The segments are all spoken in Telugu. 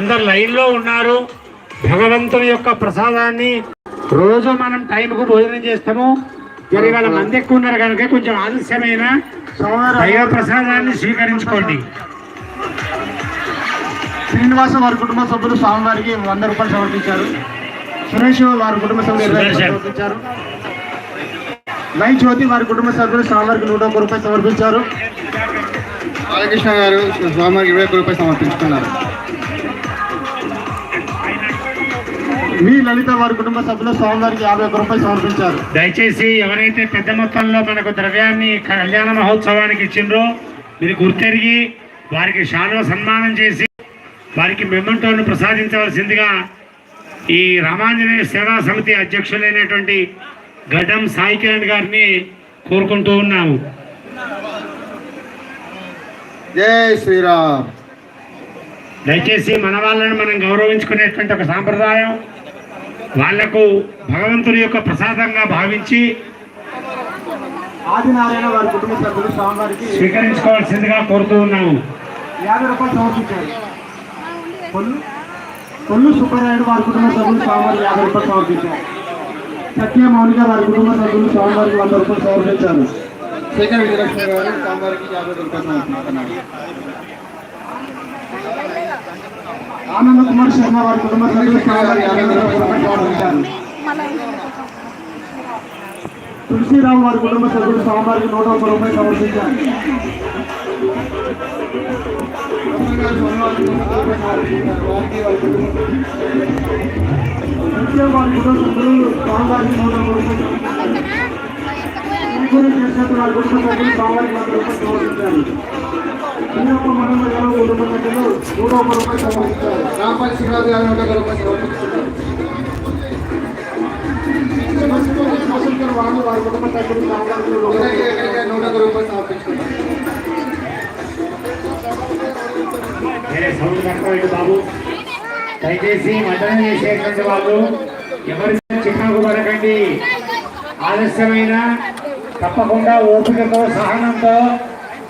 అందరు లైన్లో ఉన్నారు. భగవంతుని యొక్క ప్రసాదాన్ని రోజు మనం టైంకు భోజనం చేస్తాము. మరి వాళ్ళ మంది ఎక్కువ ఉన్నారు కనుక కొంచెం ఆలస్యమైన దైవ ప్రసాదాన్ని స్వీకరించుకోండి. శ్రీనివాస వారి కుటుంబ సభ్యులు స్వామివారికి వంద రూపాయలు సమర్పించారు. సురేష్ వారి కుటుంబ సభ్యులు. సమర్పించారు. లై జ్యోతి వారి కుటుంబ సభ్యులు స్వామివారికి నూట ఒక్క రూపాయలు సమర్పించారు. బాలకృష్ణ గారు స్వామివారికి ఇరవై ఒక్క రూపాయలు సమర్పించుకున్నారు. మీ లలిత వారి కుటుంబ సభ్యులు స్వామివారికి యాభై ఒక్క రూపాయలు సమర్పించారు. దయచేసి ఎవరైతే పెద్ద మొత్తంలో మనకు ద్రవ్యాన్ని కళ్యాణ మహోత్సవానికి ఇచ్చిండ్రో మీరు గుర్తెరిగి వారికి శాలువ సన్మానం చేసి వారికి మెమెంటోను ప్రసాదించవలసిందిగా ఈ రామాంజనేయ సేవా సమితి అధ్యక్షులైనటువంటి గడ్డం సాయి కిరణ్ గారిని కోరుకుంటూ ఉన్నాము. జై శ్రీరామ్. దయచేసి మన వాళ్ళని మనం గౌరవించుకునేటువంటి ఒక సాంప్రదాయం వాళ్ళకు భగవంతుని యొక్క ప్రసాదంగా భావించి ఆదినారాయణ వారి కుటుంబ సభ్యులు స్వామివారికి స్వీకరించుకోవాల్సిందిగా కోరుతూ ఉన్నాము. యాభై రూపాయలు సమర్పించారు. కొల్లు సుబ్బరాయుడు వారి కుటుంబ సభ్యులు స్వామివారికి యాభై రూపాయలు సమర్పించారు. సత్య మౌనిక వారి కుటుంబ సభ్యులు స్వామివారికి వంద రూపాయలు సమర్పించారు. శేఖర్ విజయలక్ష్మి గారు స్వామివారికి యాభై రూపాయలు సమర్పిస్తున్నారు ఆనంద కుమార్ శర్మ వారి కుటుంబ సభ్యులు స్వామివారికి యాభై రూపాయలు సమర్పించారు తులసిరావు వారి కుటుంబ సభ్యులు స్వామివారికి నూట ఒక్క రూపాయలు సమర్పించారు. నిత్యం వారి కుటుంబ సభ్యులు స్వామివారికి నూట ఒక్క రూపాయలు ఇంకూరు చేసినట్టు వారి కుటుంబ సభ్యులు స్వామివారికి వంద రూపాయలు సమర్పించారు. నూట రూపాయలు సమర్పించారు శివరాజు గారు నూట రూపాయలు వాళ్ళు వారి కుటుంబ సభ్యులు నూట రూపాయలు బాబు. దయచేసి మటన్ చేసేటువంటి వాళ్ళు ఎవరి చికాకు పడకండి. ఆలస్యమైన తప్పకుండా ఓపికతో సహనంతో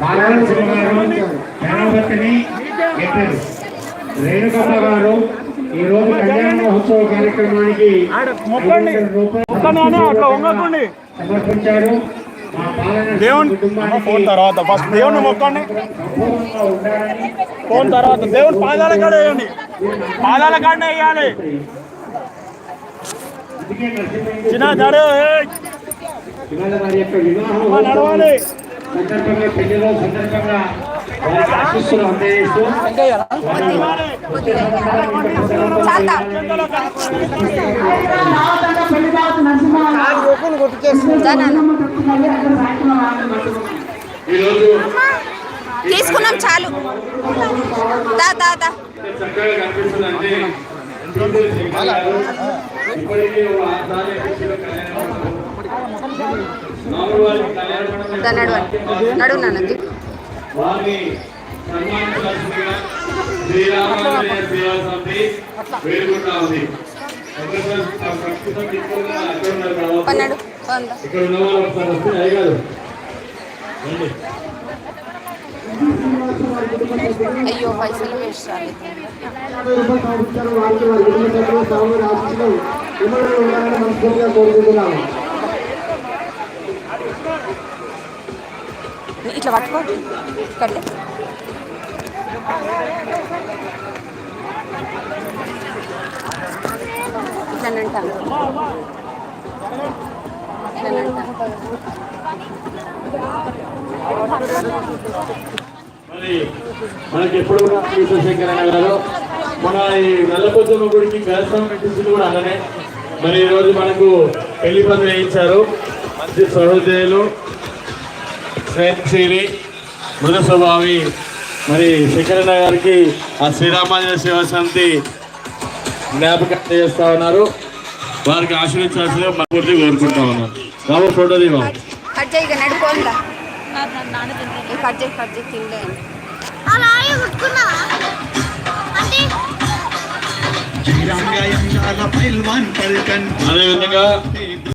గారు గణపతిని రేణుకమ్మ గారు ఈ రోజు కళ్యాణ మహోత్సవ కార్యక్రమానికి సమర్పించారు. దేవుని ఫోన్ తర్వాత ఫస్ట్ దేవుని మొక్కండి. ఫోన్ తర్వాత దేవుని పాదాల కాడ వేయండి. పాదాల కాడనే వేయాలి. చిన్న నడవాలి. సందర్భంగా పెళ్ళిలో సందర్భంగా వారికి ఆశీస్సులు అందజేస్తూ ఈరోజు తీసుకున్నాం చాలు. దా దా దా. చక్కగా కనిపిస్తుందంటే ఇప్పటికీ అక్కడ ఉన్నారు కాబట్టి పన్నాడు ఇక్కడ ఉన్న వాళ్ళు ఒకసారి వస్తే అయ్యో పైసలు వేస్ట్ రాలేదు యాభై రూపాయలు సమర్పించారు వారికి వారి కుటుంబ సభ్యులు స్వామివారి ఆశీస్సులు ఇమ్మడి ఉండాలని మనస్ఫూర్తిగా కోరుకుంటున్నాము ఇట్లా పట్టుకో ఇక్కడ ఇట్లనంటాను మరి మనకి ఎప్పుడు కూడా శంకర గారు మన ఈ నల్లపోతమ్మ గుడికి కలసం పెట్టించింది కూడా అలానే. మరి ఈరోజు మనకు పెళ్ళి పనులు వేయించారు. మంచి సహోదయులు స్నేహశీలి మృద స్వభావి మరి శంకరన్న గారికి ఆ శ్రీరామాంజన సేవా సమితి జ్ఞాపకం చేస్తా ఉన్నారు. వారికి ఆశీర్వించాల్సిందిగా మనపూర్తి కోరుకుంటా ఉన్నాను. బాబు ఫోటో దివా అదేవిధంగా